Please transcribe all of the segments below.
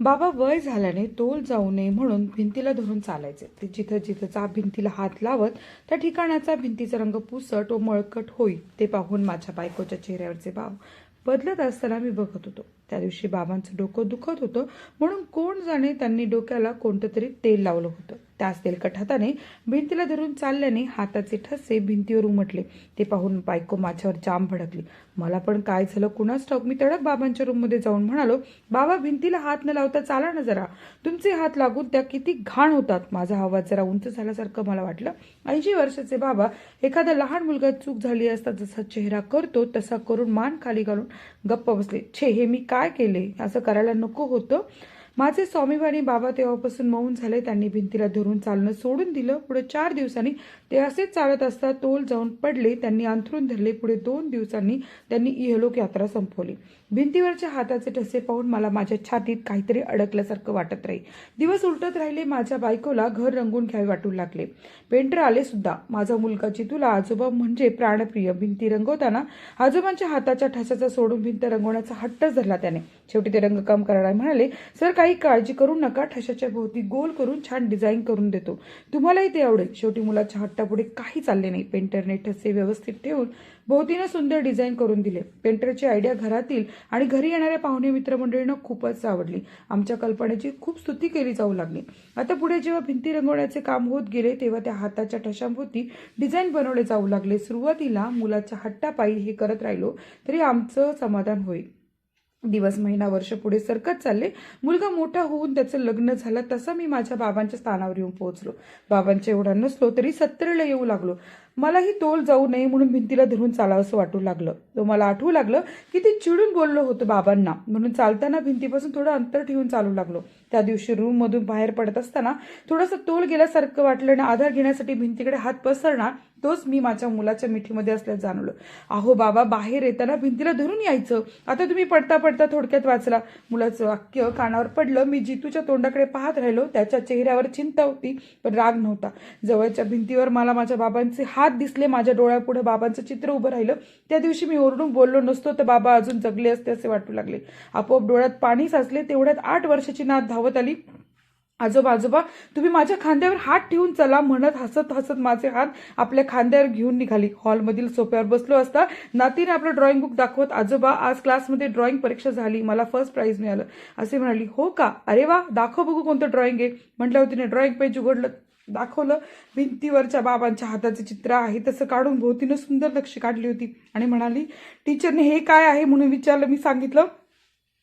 बाबा वय झाल्याने तोल जाऊ नये म्हणून भिंतीला धरून चालायचे. ते जिथं जिथंचा भिंतीला हात लावत त्या ठिकाणाचा भिंतीचा रंग पुसट व मळकट होई ते पाहून माझ्या बायकोच्या चेहऱ्यावरचे भाव बदलत असताना मी बघत होतो. त्या दिवशी बाबांचं डोकं दुखत होतं म्हणून कोण जाणे त्यांनी डोक्याला कोणतं तरी तेल लावलं होतं. त्याच तेलकट हाताने भिंतीला धरून चालल्याने हाताचे ठसे भिंतीवर उमटले. ते पाहून बायको माझ्यावर जाम भडकली. मला पण काय झालं? कुणाच ठाऊक? मी तडक बाबांच्या रूममध्ये जाऊन म्हणालो बाबा भिंतीला हात न लावता चाला ना जरा. तुमचे हात लागून त्या किती घाण होतात. माझा आवाज जरा उंच झाल्यासारखं मला वाटलं. ऐंशी वर्षाचे बाबा एखादा लहान मुलगा चूक झाली असता जसा चेहरा करतो तसा करून मान खाली घालून गप्प बसले. छे हे मी काय केले? असं करायला नको होतं. माझे स्वामीवाणी बाबा तेव्हापासून मौन झाले. त्यांनी भिंतीला धरून चालणं सोडून दिलं. पुढे चार दिवसांनी ते असेच चालत असता तोल जाऊन पडले. त्यांनी अंथरून धरले. पुढे दोन दिवसांनी त्यांनी इहलोक यात्रा संपवली. भिंतीवरच्या हाताचे ठसे पाहून मला माझ्या छातीत काहीतरी अडकल्यासारखं वाटत राही दिवस उलटत राहिले. माझ्या बायकोला घर रंगून घ्यावे वाटू लागले. पेंटर आले सुद्धा. माझा मुलगा चितूला आजोबा म्हणजे प्राणप्रिय. भिंती रंगवताना आजोबांच्या हाताच्या ठशाचा सोडून भिंत रंगवण्याचा हट्टच धरला त्याने. शेवटी ते रंगकाम करायला म्हणाले सर काही काळजी करू नका ठशाच्या भोवती गोल करून छान डिझाईन करून देतो. तुम्हालाही ते आवडेल. शेवटी मुलाच्या हट्टापुढे काही चालले नाही. पेंटरने ठसे व्यवस्थित ठेवून भोवतीनं सुंदर डिझाईन करून दिले. पेंटरची आयडिया घरातील आणि घरी येणाऱ्या पाहुणे मित्रमंडळीनं खूपच आवडली. आमच्या कल्पनेची खूप स्तुती केली जाऊ लागली. आता पुढे जेव्हा भिंती रंगवण्याचे काम होत गेले तेव्हा त्या हाताच्या ठशांभोवती डिझाईन बनवले जाऊ लागले. सुरुवातीला मुलाच्या हट्टापायी हे करत राहिलो तरी आमचं समाधान होईल. दिवस महिना वर्ष पुढे सरकत चालले. मुलगा मोठा होऊन त्याचं लग्न झालं तसं मी माझ्या बाबांच्या स्थानावर येऊन पोहोचलो. बाबांच्या एवढा नसलो तरी सत्तरीला येऊ लागलो. मलाही तोल जाऊ नये म्हणून भिंतीला धरून चालावंसं वाटू लागलं. तो मला आठवू लागलं की ते चिडून बोललो होतं बाबांना. म्हणून चालताना भिंतीपासून थोडं अंतर ठेवून चालू लागलो. त्या दिवशी रूममधून बाहेर पडत असताना थोडंसं तोल गेल्यासारखं वाटलं आणि आधार घेण्यासाठी भिंतीकडे हात पसरणार तोच मी माझ्या मुलाच्या मिठीमध्ये असल्या जाणवलं. अहो बाबा बाहेर येताना भिंतीला धरून यायचं. आता तुम्ही पडता पडता थोडक्यात वाचला. मुलाचं वाक्य कानावर पडलं. मी जितूच्या तोंडाकडे पाहत राहिलो त्याच्या चेहऱ्यावर चिंता होती पण राग नव्हता. जवळच्या भिंतीवर मला माझ्या बाबांचे हात हात दिसले माझ्या डोळ्यापुढे बाबांचं चित्र उभं राहिलं. त्या दिवशी मी ओरडून बोललो नसतो तर बाबा अजून जगले असते असे वाटू लागले. आपोआप डोळ्यात पाणी साचले. तेवढ्यात आठ वर्षाची नात धावत आली. आजोबा आजोबा तुम्ही माझ्या खांद्यावर हात ठेवून चला म्हणत हसत हसत माझे हात आपल्या खांद्यावर घेऊन निघाली. हॉलमधील सोप्यावर बसलो असता नातीने आपलं ड्रॉइंग बुक दाखवत आजोबा आज क्लासमध्ये ड्रॉइंग परीक्षा झाली. मला फर्स्ट प्राईज मिळालं. असे म्हणाली हो का? अरे वा दाखव बघू कोणतं ड्रॉइंग आहे. म्हटल्यावर तिने ड्रॉइंग पेज उघडलं दाखवलं. भिंतीवरच्या बाबांच्या हाताचे चित्र आहे तसं काढून भोवतीनं सुंदर लक्ष काढली होती. आणि म्हणाली टीचरने हे काय आहे? म्हणून विचारलं मी सांगितलं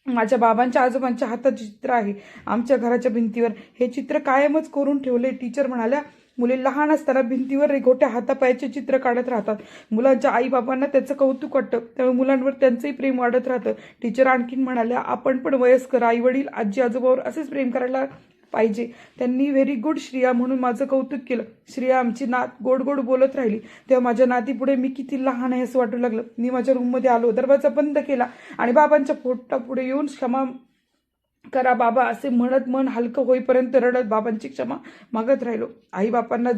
माझ्या बाबांच्या आजोबांच्या हातात चित्र आहे आमच्या घराच्या भिंतीवर हे चित्र कायमच करून ठेवले. टीचर म्हणाल्या मुले लहान असताना भिंतीवर रेघोट्या हातापायाचे चित्र काढत राहतात. मुलांच्या आईबाबांना त्याचं कौतुक वाटतं. त्यामुळे मुलांवर त्यांचंही प्रेम वाढत राहतं. टीचर आणखीन म्हणाल्या आपण पण वयस्कर आई वडील आजी आजोबावर असेच प्रेम करायला पाहिजे. त्यांनी व्हेरी गुड श्रिया म्हणून माझं कौतुक केलं. श्रिया आमची नात गोड गोड बोलत राहिली. तेव्हा माझ्या नातीपुढे मी किती लहान आहे असं वाटू लागलं. मी माझ्या रूममध्ये आलो दरवाजा बंद केला आणि बाबांच्या पोटापुढे येऊन क्षमा करा बाबा असे म्हणत मन हलकं होईपर्यंत रडत बाबांची क्षमा मागत राहिलो. आई बापांना